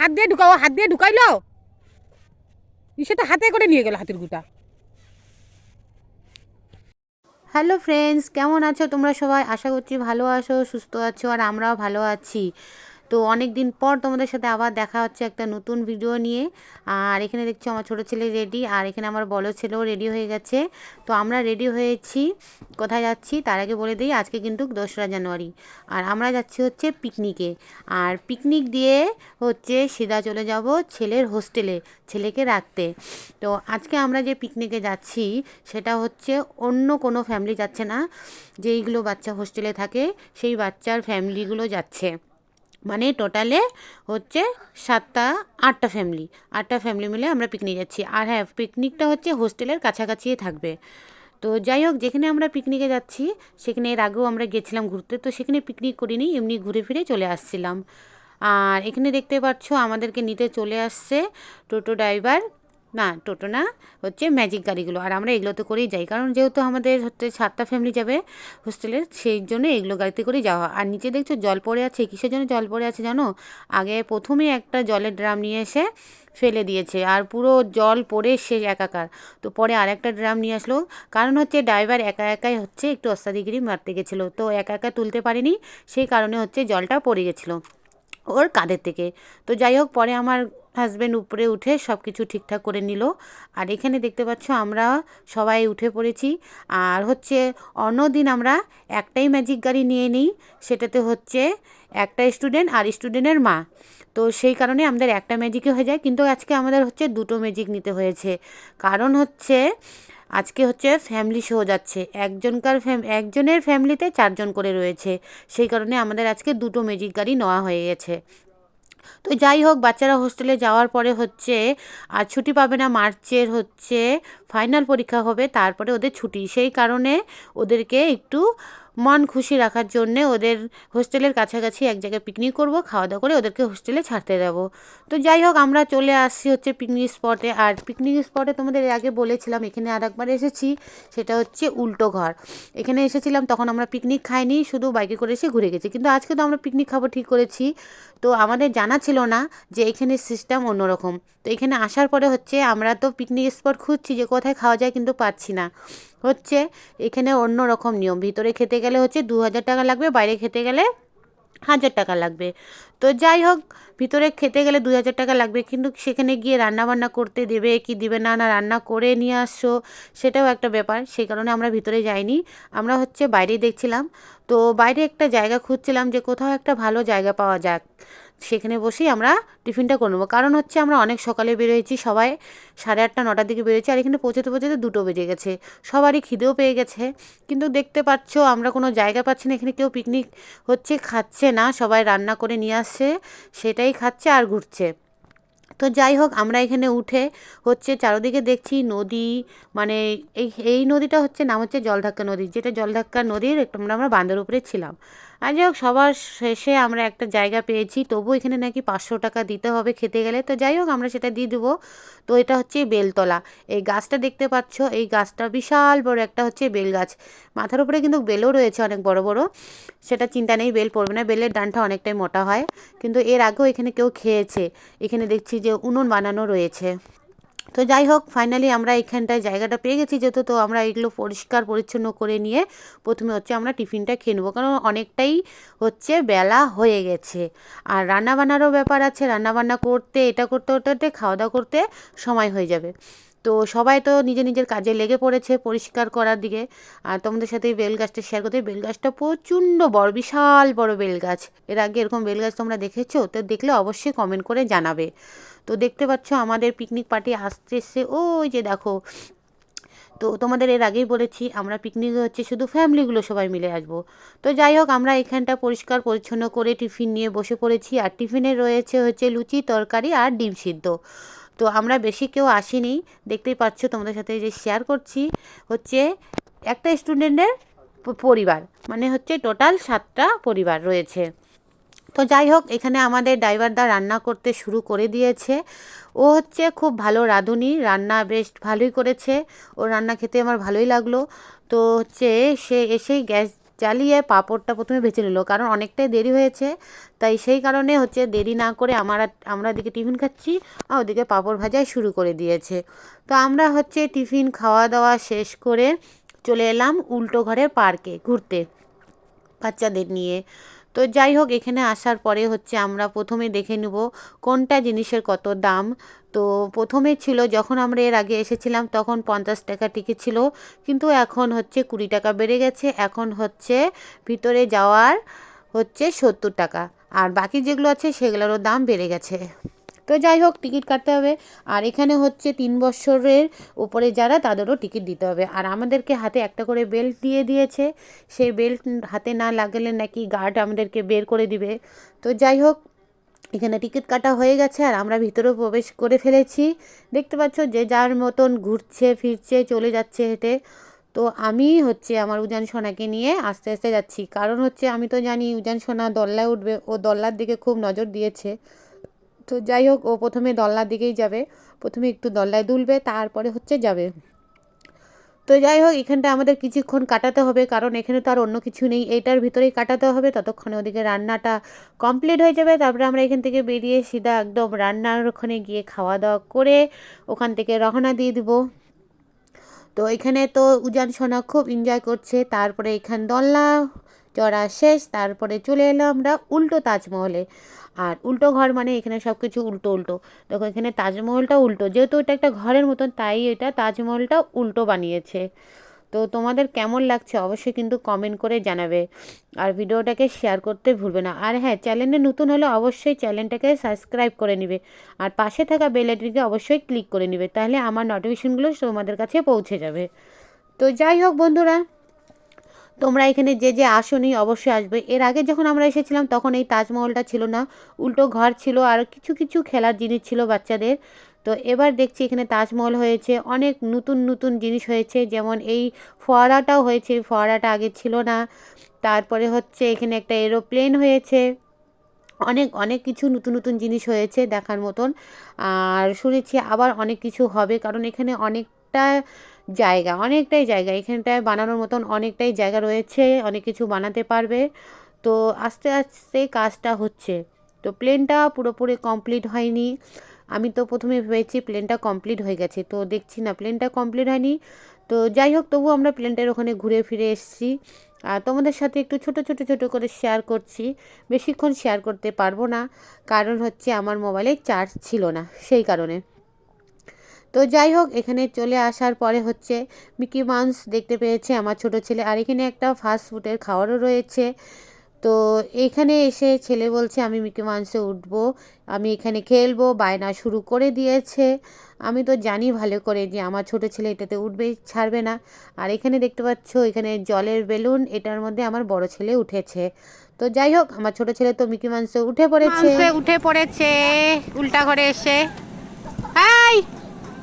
হাত দিয়ে ঢুকাও, হাত দিয়ে ঢুকাইলো। ইসে হাতে করে নিয়ে গেল হাতের গুটা হ্যালো ফ্রেন্ডস, কেমন আছো তোমরা সবাই? আশা করছি ভালো আছো, সুস্থ আছো, আর আমরাও ভালো আছি। তো অনেক দিন পর তোমাদের সাথে আবার দেখা হচ্ছে একটা নতুন ভিডিও নিয়ে। আর এখানে দেখছ আমার ছোটো ছেলে রেডি আর এখানে আমার বড় ছেলেও রেডি হয়ে গেছে। তো আমরা রেডি হয়েছি। কোথায় যাচ্ছি তার আগে বলে দিই, আজকে কিন্তু দোসরা জানুয়ারি। আর আমরা যাচ্ছি হচ্ছে পিকনিকে আর পিকনিক দিয়ে হচ্ছে সিধা চলে যাব ছেলের হোস্টেলে ছেলেকে রাখতে। তো আজকে আমরা যে পিকনিকে যাচ্ছি, সেটা হচ্ছে অন্য কোনো ফ্যামিলি যাচ্ছে না। যেইগুলো বাচ্চা হোস্টেলে থাকে, সেই বাচ্চার ফ্যামিলিগুলো যাচ্ছে। মানে টোটালে হচ্ছে সাতটা, আটটা ফ্যামিলি আটটা ফ্যামিলি মিলে আমরা পিকনিক যাচ্ছি। আর হ্যাঁ পিকনিকটা হচ্ছে হোস্টেলের কাছাকাছি থাকবে। তো যাই হোক, যেখানে আমরা পিকনিকে যাচ্ছি, সেখানে এর আগেও আমরা গেছিলাম ঘুরতে, তো সেখানে পিকনিক করিনি, এমনি ঘুরে ফিরে চলে আসছিলাম। আর এখানে দেখতে পাচ্ছ, আমাদেরকে নিতে চলে আসছে টোটো ড্রাইভার না, টোটো না, হচ্ছে ম্যাজিক গাড়িগুলো। আর আমরা এগুলোতে করেই যাই, কারণ যেহেতু আমাদের হচ্ছে সাতটা ফ্যামিলি যাবে হোস্টেলের সেই জন্য এগুলো গাড়িতে করেই যাওয়া আর নিচে দেখছ জল পড়ে আছে, কিসের জন্য জল পড়ে আছে জানো? আগে প্রথমে একটা জলের ড্রাম নিয়ে এসে ফেলে দিয়েছে, আর পুরো জল পড়ে শেষ একাকার। তো পরে আরেকটা ড্রাম নিয়ে আসলো, কারণ হচ্ছে ড্রাইভার একা একাই হচ্ছে একটু অস্তাদিগিরি মারতে গেছিল। তো একা একা তুলতে পারেনি, সেই কারণে হচ্ছে জলটা পড়ে গেছিল ওর কাঁধের থেকে। তো যাই হোক, পরে আমার হাজব্যান্ড উপরে উঠে সব কিছু ঠিকঠাক করে নিল। আর এখানে দেখতে পাচ্ছ আমরা সবাই উঠে পড়েছি। আর হচ্ছে অন্যদিন আমরা একটাই ম্যাজিক গাড়ি নিয়ে নিই, সেটাতে হচ্ছে একটা স্টুডেন্ট আর স্টুডেন্টের মা। তো সেই কারণে আমাদের একটা ম্যাজিকে হয়ে যায়। কিন্তু আজকে আমাদের হচ্ছে দুটো ম্যাজিক নিতে হয়েছে। কারণ হচ্ছে আজকে হচ্ছে ফ্যামিলি শো যাচ্ছে। একজনকার একজনের ফ্যামিলিতে চারজন করে রয়েছে। সেই কারণে আমাদের আজকে দুটো ম্যাজিক গাড়ি নেওয়া হয়ে গেছে। তো যাই হোক বাচ্চারা হোস্টেলে যাওয়ার পরে হচ্ছে আর ছুটি পাবে না মার্চের হচ্ছে ফাইনাল পরীক্ষা হবে, তারপরে ওদের ছুটি। সেই কারণে ওদেরকে একটু মন খুশি রাখার জন্যে ওদের হোস্টেলের কাছাকাছি এক জায়গায় পিকনিক করব খাওয়া দাওয়া করে ওদেরকে হোস্টেলে ছাড়তে যাব তো যাই হোক, আমরা চলে আসছি হচ্ছে পিকনিক স্পটে আর পিকনিক স্পটে তোমাদের আগে বলেছিলাম, এখানে আর একবার এসেছি, সেটা হচ্ছে উল্টো ঘর। এখানে এসেছিলাম, তখন আমরা পিকনিক খাইনি, শুধু বাইকে করে এসে ঘুরে গেছি। কিন্তু আজকে তো আমরা পিকনিক খাব, ঠিক করেছি। তো আমাদের জানা ছিল না যে এখানে সিস্টেম অন্যরকম। তো এখানে আসার পরে হচ্ছে আমরা তো পিকনিক স্পট খুঁজছি যে কোথায় খাওয়া যায় কিন্তু পাচ্ছি না। হচ্ছে এখানে অন্য রকম নিয়ম। ভিতরে খেতে গেলে হচ্ছে দু হাজার টাকা লাগবে, বাইরে খেতে গেলে হাজার টাকা লাগবে। তো যাই হোক, ভিতরে খেতে গেলে দুই হাজার টাকা লাগবে, কিন্তু সেখানে গিয়ে রান্না বান্না করতে দেবে কি দিবে না না রান্না করে নিয়ে আসছো, সেটাও একটা ব্যাপার। সেই কারণে আমরা ভিতরে যাইনি। আমরা হচ্ছে বাইরেই দেখছিলাম। তো বাইরে একটা জায়গা খুঁজছিলাম যে কোথাও একটা ভালো জায়গা পাওয়া যাক। সেখানে বসেই আমরা টিফিনটা করে নেব। কারণ হচ্ছে আমরা অনেক সকালে বেরোয়েছি, সবাই সাড়ে আটটা, নটার দিকে বেরোয়েছি আর এখানে পৌঁছতে পৌঁছতে দুটো বেজে গেছে। সবারই খিদেও পেয়ে গেছে। কিন্তু দেখতে পাচ্ছ, আমরা কোনো জায়গা পাচ্ছি না, এখানে কেউ পিকনিক হচ্ছে, খাচ্ছে না, সবাই রান্না করে নিয়ে আসছে, সেটাই খাচ্ছে আর ঘুরছে। তো যাই হোক, আমরা এখানে উঠে হচ্ছে চারদিকে দেখছি নদী মানে এই এই নদীটা হচ্ছে, নাম হচ্ছে জলধাক্কা নদী। যেটা জলধাক্কা নদীর, একটু আমরা বাঁধের উপরে ছিলাম। আর যাই হোক, সবার শেষে আমরা একটা জায়গা পেয়েছি। তবু এখানে নাকি পাঁচশো টাকা দিতে হবে খেতে গেলে। তো যাই হোক, আমরা সেটা দিয়ে দেবো। তো এটা হচ্ছে বেলতলা। এই গাছটা দেখতে পাচ্ছ, এই গাছটা বিশাল বড় একটা হচ্ছে বেল গাছ। মাথার উপরে কিন্তু বেলও রয়েছে অনেক বড় বড়। সেটা চিন্তা নেই, বেল পড়বে না। বেলের ডানটা অনেকটাই মোটা হয়। কিন্তু এর আগেও এখানে কেউ খেয়েছে। এখানে দেখছি যে উনুন বানানো রয়েছে। তো যাই হোক ফাইনালি আমরা এখানটায় জায়গাটা পেয়ে গেছি যেহেতু, তো আমরা এগুলো পরিষ্কার পরিচ্ছন্ন করে নিয়ে প্রথমে হচ্ছে আমরা টিফিনটা খেয়ে নেব। কারণ অনেকটাই হচ্ছে বেলা হয়ে গেছে। আর রান্না বান্নারও ব্যাপার আছে রান্না বান্না করতে, এটা করতে করতে খাওয়া দাওয়া করতে সময় হয়ে যাবে। তো সবাই তো নিজের নিজের কাজে লেগে পড়েছে পরিষ্কার করার দিকে। আর তোমাদের সাথে বেল গাছটা শেয়ার করতে বেল গাছটা প্রচণ্ড বড়, বিশাল বড় বেল গাছ এর আগে এরকম বেল গাছ তোমরা দেখেছ? তো দেখলে অবশ্যই কমেন্ট করে জানাবে। তো দেখতে পাচ্ছ আমাদের পিকনিক পার্টি আসতে আসতেছে ওই যে দেখো। তো তোমাদের এর আগেই বলেছি, আমরা পিকনিকে হচ্ছে শুধু ফ্যামিলিগুলো সবাই মিলে আসব। তো যাই হোক, আমরা এখানটা পরিষ্কার পরিচ্ছন্ন করে টিফিন নিয়ে বসে পড়েছি, আর টিফিনে রয়েছে হচ্ছে লুচি, তরকারি, আর ডিম সিদ্ধ। তো আমরা বেশি কেউ আসিনি, দেখতেই পাচ্ছ তোমাদের সাথে যে শেয়ার করছি, হচ্ছে একটা স্টুডেন্টের পরিবার মানে হচ্ছে টোটাল সাতটা পরিবার রয়েছে। তো যাই হোক এখানে আমাদের ড্রাইভারদা রান্না করতে শুরু করে দিয়েছে। ও হচ্ছে খুব ভালো রাঁধুনি, রান্না বেশ ভালোই করেছে। ও রান্না খেতে আমার ভালোই লাগল। তো হচ্ছে সে এসেই গ্যাস চালিয়ে পাঁপড়টা প্রথমে ভেজে নিল, কারণ অনেকটাই দেরি হয়েছে। তাই সেই কারণে হচ্ছে দেরি না করে আমরা আমরা দিকে টিফিন খাচ্ছি, আর ওদিকে পাঁপড় ভাজাই শুরু করে দিয়েছে। তো আমরা হচ্ছে টিফিন খাওয়া দাওয়া শেষ করে চলে এলাম উল্টো ঘরের পার্কে ঘুরতে বাচ্চাদের নিয়ে। তো যাই হোক, এখানে আসার পরে হচ্ছে আমরা প্রথমে দেখে নেব কোনটা জিনিসের কত দাম। তো প্রথমে ছিল, যখন আমরা এর আগে এসেছিলাম তখন পঞ্চাশ টাকা টিকিট ছিল, কিন্তু এখন হচ্ছে কুড়ি টাকা বেড়ে গেছে। এখন হচ্ছে ভিতরে যাওয়ার হচ্ছে সত্তর টাকা, আর বাকি যেগুলো আছে সেগুলোরও দাম বেড়ে গেছে। তো যাই হোক, টিকিট কাটতে হবে। আর এখানে হচ্ছে তিন বছরের উপরে যারা, তাদেরও টিকিট দিতে হবে। আর আমাদেরকে হাতে একটা করে বেল্ট দিয়ে দিয়েছে। সেই বেল্ট হাতে না লাগালে নাকি গার্ড আমাদেরকে বের করে দিবে। তো যাই হোক, এখানে টিকিট কাটা হয়ে গেছে আর আমরা ভিতরেও প্রবেশ করে ফেলেছি। দেখতে পাচ্ছ যে যার মতন ঘুরছে, ফিরছে, চলে যাচ্ছে হেঁটে। তো আমি হচ্ছে আমার উজান সোনাকে নিয়ে আস্তে আস্তে যাচ্ছি। কারণ হচ্ছে আমি তো জানি উজান সোনা দল্লায় উঠবে। ও দল্লার দিকে খুব নজর দিয়েছে। তো যাই হোক, ও প্রথমে দল্লার দিকেই যাবে। প্রথমে একটু দল্লায় দুলবে, তারপরে হচ্ছে যাবে। তো যাই হোক, এখানটা আমাদের কিছুক্ষণ কাটাতে হবে, কারণ এখানে তো আর অন্য কিছু নেই। এইটার ভিতরেই কাটাতে হবে, ততক্ষণে ওদিকে রান্নাটা কমপ্লিট হয়ে যাবে। তারপরে আমরা এখান থেকে বেরিয়ে সিধা একদম রান্নার ওখানে গিয়ে খাওয়া দাওয়া করে ওখান থেকে রওনা দিয়ে দিব। তো এখানে তো উজান সোনা খুব এনজয় করছে, তারপরে এখান দল্লা চড়া শেষ, তারপরে চলে এলাম আমরা উল্টো তাজমহলে। আর উল্টো ঘর মানে এখানে সব কিছু উল্টো উল্টো। দেখো এখানে তাজমহলটা উল্টো, যেহেতু এটা একটা ঘরের মতন, তাই এটা তাজমহলটা উল্টো বানিয়েছে। তো তোমাদের কেমন লাগছে অবশ্যই কিন্তু কমেন্ট করে জানাবে। আর ভিডিওটাকে শেয়ার করতে ভুলবে না। আর হ্যাঁ চ্যানেলে নতুন হলে অবশ্যই চ্যানেলটাকে সাবস্ক্রাইব করে নিবে। আর পাশে থাকা বেল আইকনটিকে অবশ্যই ক্লিক করে নিবে, তাহলে আমার নোটিফিকেশনগুলো তোমাদের কাছে পৌঁছে যাবে। তো যাই হোক বন্ধুরা তোমরা এখানে যে যে আসনি অবশ্যই আসবে। এর আগে যখন আমরা এসেছিলাম, তখন এই তাজমহলটা ছিল না। উল্টো ঘর ছিল আর কিছু কিছু খেলার জিনিস ছিল বাচ্চাদের। তো এবার দেখছি এখানে তাজমহল হয়েছে। অনেক নতুন নতুন জিনিস হয়েছে। যেমন এই ফোয়ারাটাও হয়েছে। ফোয়ারাটা আগে ছিল না। তারপরে হচ্ছে এখানে একটা এরোপ্লেন হয়েছে। অনেক অনেক কিছু নতুন নতুন জিনিস হয়েছে দেখার মতন। আর শুনেছি আবার অনেক কিছু হবে। কারণ এখানে অনেকটা জায়গা, অনেকটাই জায়গা। এখানটায় বানানোর মতন অনেকটাই জায়গা রয়েছে, অনেক কিছু বানাতে পারবে। তো আস্তে আস্তে কাজটা হচ্ছে। তো প্লেনটা পুরোপুরি কমপ্লিট হয়নি। আমি তো প্রথমে ভেবেছি প্লেনটা কমপ্লিট হয়ে গেছে। তো দেখছি না, প্লেনটা কমপ্লিট হয়নি। তো যাই হোক তবু আমরা প্লেনটার ওখানে ঘুরে ফিরে এসেছি। আর তোমাদের সাথে একটু ছোট ছোট ছোট করে শেয়ার করছি। বেশিক্ষণ শেয়ার করতে পারব না। কারণ হচ্ছে আমার মোবাইলে চার্জ ছিল না, সেই কারণে। তো যাই হোক, এখানে চলে আসার পরে হচ্ছে মিকি মাউস দেখতে পেয়েছে আমার ছোট ছেলে। আর এখানে একটা ফাস্ট ফুডের খাবারও রয়েছে। তো এখানে এসে ছেলে বলছে, আমি মিকি মাউসে উঠবো, আমি এখানে খেলব, বায়না শুরু করে দিয়েছে। আমি তো জানি ভালো করে যে আমার ছোট ছেলে এটাতে উঠবে, ছাড়বে না। আর এখানে দেখতে পাচ্ছ, এখানে জলের বেলুন, এটার মধ্যে আমার বড় ছেলে উঠেছে। তো যাই হোক, আমার ছোট ছেলে তো মিকি মাউসে উঠে পড়েছে। উঠে পড়েছে, উল্টা করে এসে।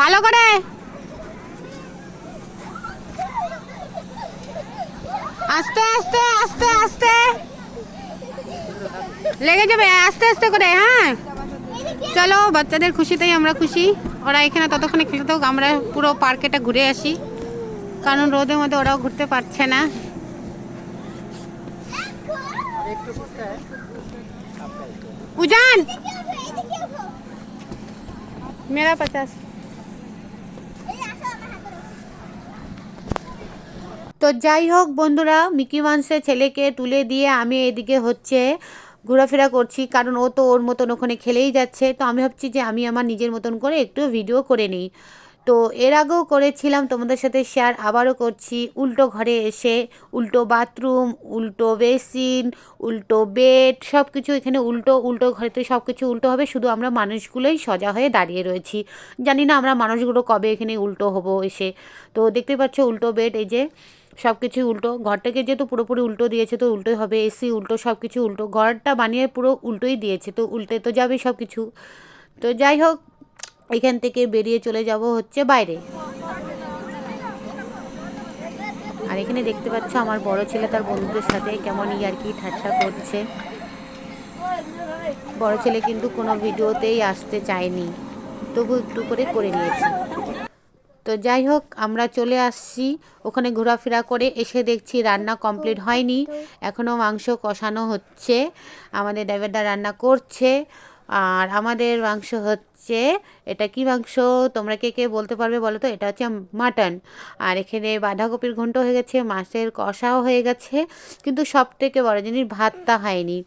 ভালো করে। আস্তে আস্তে আস্তে আস্তে। লেগে যাবে, আস্তে আস্তে করে হ্যাঁ। চলো, বাচ্চাদের খুশিতেই আমরা খুশি। ওরা এখানে ততক্ষণে খেলে থাক আমরা পুরো পার্কেটা ঘুরে আসি। কারণ রোদের মধ্যে ওরাও ঘুরতে পারছে না। উজান! মেরা পচাশ তো যাই হোক বন্ধুরা, মিকি মাউসের ছেলেকে তুলে দিয়ে আমি এদিকে হচ্ছে ঘোরাফেরা করছি, কারণ ও তো ওর মতন ওখানে খেলেই যাচ্ছে। তো আমি ভাবছি যে আমি আমার নিজের মতন করে একটু ভিডিও করে নিই। তো এর আগেও করেছিলাম, তোমাদের সাথে শেয়ার আবারও করছি। উল্টো ঘরে এসে উল্টো বাথরুম উল্টো বেসিন উল্টো বেড সব কিছু এখানে উল্টো উল্টো ঘরেতে সব কিছু উল্টো হবে, শুধু আমরা মানুষগুলোই সজা হয়ে দাঁড়িয়ে রয়েছি। জানি না আমরা মানুষগুলো কবে এখানে উল্টো হব এসে। তো দেখতে পাচ্ছ উল্টো বেড এই যে সব কিছু উল্টো। ঘরটাকে যেহেতু পুরোপুরি উল্টো দিয়েছে, তো উল্টোই হবে। এসি উল্টো সব কিছু উল্টো। ঘরটা বানিয়ে পুরো উল্টোই দিয়েছে, তো উল্টে তো যাবেই সব কিছু তো যাই হোক এখান থেকে বেরিয়ে চলে যাব হচ্ছে বাইরে। আর এখানে দেখতে পাচ্ছ আমার বড় ছেলে তার বন্ধুদের সাথে কেমন আর কি ঠাট্টা করছে। বড় ছেলে কিন্তু কোনো ভিডিওতেই আসতে চায়নি। তবু একটু করে করে নিয়েছি। তো যাই হোক, আমরা চলে আসছি। ওখানে ঘোরাফেরা করে এসে দেখছি রান্না কমপ্লিট হয়নি। এখনও মাংস কষানো হচ্ছে। আমাদের ড্রাইভারটা রান্না করছে। আর আমাদের মাংস হচ্ছে, এটা কি মাংস? তোমরা কে কে বলতে পারবে বলো তো? এটা হচ্ছে মাটন। আর এখানে বাঁধাকপির ঘন্ট হয়ে গেছে, মাছের কষাও হয়ে গেছে, কিন্তু সব থেকে বড় জিনিস ভাতটা হয়নি।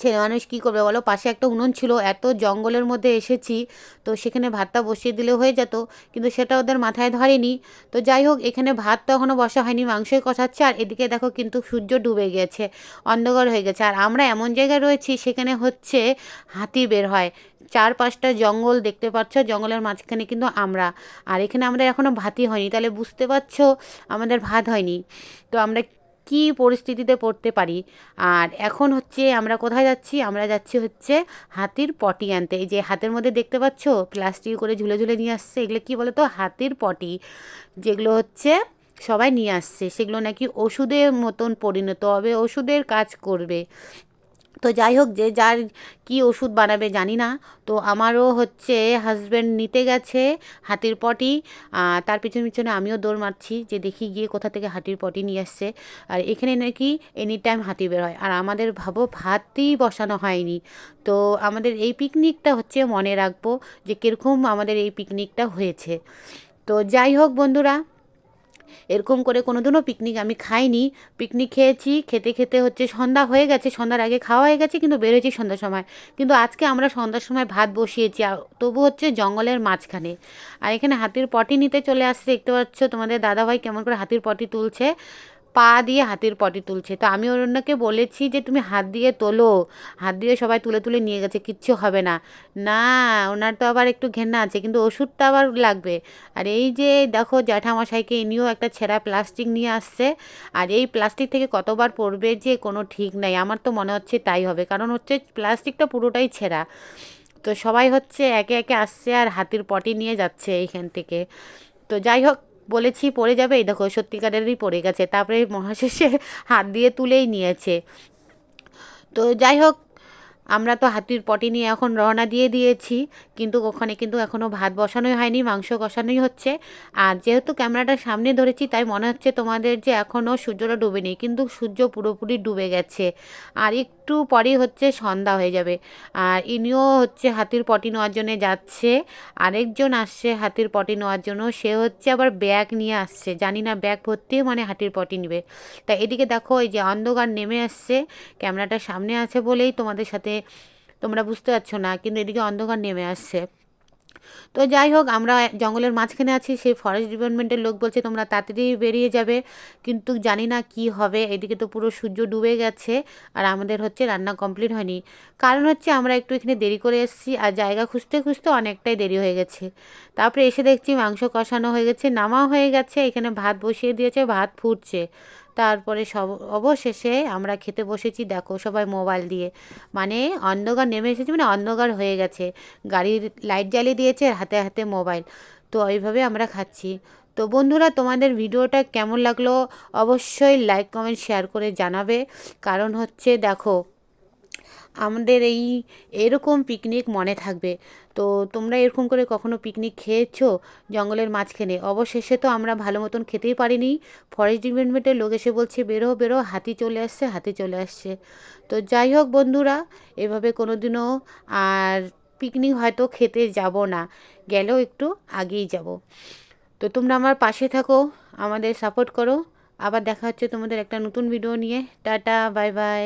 ছেলে মানুষ কী করবে বলো? পাশে একটা উনুন ছিল, এত জঙ্গলের মধ্যে এসেছি, তো সেখানে ভাতটা বসিয়ে দিলে হয়ে যেত, কিন্তু সেটা ওদের মাথায় ধরেনি। তো যাই হোক, এখানে ভাত তো এখনও বসা হয়নি, মাংসই কষাচ্ছে, আর এদিকে দেখো কিন্তু সূর্য ডুবে গেছে, অন্ধকার হয়ে গেছে। আর আমরা এমন জায়গায় রয়েছি, সেখানে হচ্ছে হাতি বের হয়। চার পাঁচটা জঙ্গল দেখতে পাচ্ছ, জঙ্গলের মাঝখানে কিন্তু আমরা। আর এখানে আমাদের এখনও ভাতই হয়নি, তাহলে বুঝতে পারছ, আমাদের ভাত হয়নি। তো আমরা কি পরিস্থিতিতে পড়তে পারি। আর এখন হচ্ছে আমরা কোথায় যাচ্ছি? আমরা যাচ্ছি হচ্ছে হাতির পটি আনতে। এই যে হাতের মধ্যে দেখতে পাচ্ছ? প্লাস্টিক করে ঝুলে ঝুলে নিয়ে আসছে। এগুলো কী বলো তো হাতির পটি। যেগুলো হচ্ছে সবাই নিয়ে আসছে। সেগুলো নাকি ওষুধের মতন পরিণত হবে, ওষুধের কাজ করবে। তো যাই হোক, যে যার কি ওষুধ বানাবে জানি না। তো আমারও হচ্ছে হাজব্যান্ড নিতে গেছে হাতির পটি তার পিছনে পিছনে আমিও দৌড় মারছি যে দেখি গিয়ে কোথা থেকে হাতির পটি নিয়ে আসছে। আর এখানে নাকি এনি টাইম হাতি বের হয়। আর আমাদের ভাবো ভাতই বসানো হয়নি। তো আমাদের এই পিকনিকটা হচ্ছে মনে রাখব যে কীরকম আমাদের এই পিকনিকটা হয়েছে। তো যাই হোক বন্ধুরা এরকম করে কোনোদিনও পিকনিক আমি খাইনি। পিকনিক খেয়েছি, খেতে খেতে হচ্ছে সন্ধ্যা হয়ে গেছে, সন্ধ্যার আগে খাওয়া হয়ে গেছে, কিন্তু বেরোয়েছি সন্ধ্যার সময়। কিন্তু আজকে আমরা সন্ধ্যার সময় ভাত বসিয়েছি তবু হচ্ছে জঙ্গলের মাঝখানে। আর এখানে হাতির পটি নিতে চলে আসছে, দেখতে পাচ্ছ তোমাদের দাদাভাই কেমন করে হাতির পটি তুলছে। পা দিয়ে হাতির পটি তুলছে। তো আমি ওনাকে বলেছি যে, তুমি হাত দিয়ে তোলো। হাত দিয়ে সবাই তুলে তুলে নিয়ে গেছে, কিচ্ছু হবে না। না, ওনার তো আবার একটু ঘেন্না আছে, কিন্তু ওষুধটা আবার লাগবে। আর এই যে, দেখো, জ্যাঠামশাইকে ইনিও একটা ছেঁড়া প্লাস্টিক নিয়ে আসছে। আর এই প্লাস্টিক থেকে কতবার পড়বে যে, কোনো ঠিক নাই। আমার তো মনে হচ্ছে তাই হবে, কারণ হচ্ছে প্লাস্টিকটা পুরোটাই ছেঁড়া। তো সবাই হচ্ছে একে একে আসছে আর হাতির পটি নিয়ে যাচ্ছে এইখান থেকে। তো যাই হোক বলেছি, পড়ে যাবে? এই দেখো, সত্যিকারেরই পড়ে গেছে। তারপরে মহাশেষে হাত দিয়ে তুলেই নিয়েছে। তো যাই হোক আমরা তো হাতির পটি নিয়ে এখন রওনা দিয়ে দিয়েছি, কিন্তু ওখানে কিন্তু এখনও ভাত বসানোই হয়নি, মাংস কষানোই হচ্ছে। আর যেহেতু ক্যামেরাটা সামনে ধরেছি, তাই মনে হচ্ছে তোমাদের যে এখনও সূর্যটা ডুবেনি, কিন্তু সূর্য পুরোপুরি ডুবে গেছে। আর একটু পরেই হচ্ছে সন্ধ্যা হয়ে যাবে। আর ইনিও হচ্ছে হাতির পটি নেওয়ার জন্য যাচ্ছে। আরেকজন আসছে হাতির পটি নেওয়ার জন্য, সে হচ্ছে আবার ব্যাগ নিয়ে আসছে। জানি না, ব্যাগ ভর্তি মানে হাতির পটি নেবে। তা এদিকে দেখো এই যে অন্ধকার নেমে আসছে। ক্যামেরাটা সামনে আছে বলেই তোমাদের সাথে তোমরা বুঝতে পারছ না, কিন্তু এদিকে অন্ধকার নেমে আসছে। তো যাই হোক, আমরা জঙ্গলের মাঝখানে আছি, সেই ফরেস্ট ডিপার্টমেন্টের লোক বলছে, তোমরা তাড়াতাড়ি বেরিয়ে যাবে। কিন্তু জানি না কি হবে, এদিকে তো পুরো সূর্য ডুবে গেছে আর আমাদের হচ্ছে রান্না কমপ্লিট হয়নি। কারণ হচ্ছে আমরা একটু এখানে দেরি করে এসেছি আর জায়গা খুঁজতে খুঁজতে অনেকটাই দেরি হয়ে গেছে। তারপরে এসে দেখছি মাংস কষানো হয়ে গেছে, নামাও হয়ে গেছে, এখানে ভাত বসিয়ে দিয়েছে, ভাত ফুটছে। তারপরে সব, অবশেষে আমরা খেতে বসেছি, দেখো সবাই মোবাইল দিয়ে। মানে অন্ধকার নেমে এসেছে মানে অন্ধকার হয়ে গেছে। গাড়ির লাইট জ্বালিয়ে দিয়েছে হাতে হাতে মোবাইল। তো এইভাবে আমরা খাচ্ছি। তো বন্ধুরা, তোমাদের ভিডিওটা কেমন লাগল? অবশ্যই লাইক কমেন্ট শেয়ার করে জানাবে। কারণ হচ্ছে, দেখো আমাদের এই এরকম পিকনিক মনে থাকবে। তো তোমরা এরকম করে কখনো পিকনিক খেয়েছো জঙ্গলের মাঝখানে? অবশেষে তো আমরা ভালো মতন খেতেই পারিনি। ফরেস্ট ডিপার্টমেন্টের লোক এসে বলছে, বেরো বেরো, হাতি চলে আসছে, হাতি চলে আসছে। তো যাই হোক বন্ধুরা, এভাবে কোনো দিনও আর পিকনিক হয়তো খেতে যাব না, গেলেও একটু আগেই যাব। তো তোমরা আমার পাশে থাকো, আমাদের সাপোর্ট করো। আবার দেখা হচ্ছে তোমাদের একটা নতুন ভিডিও নিয়ে। Tata bye bye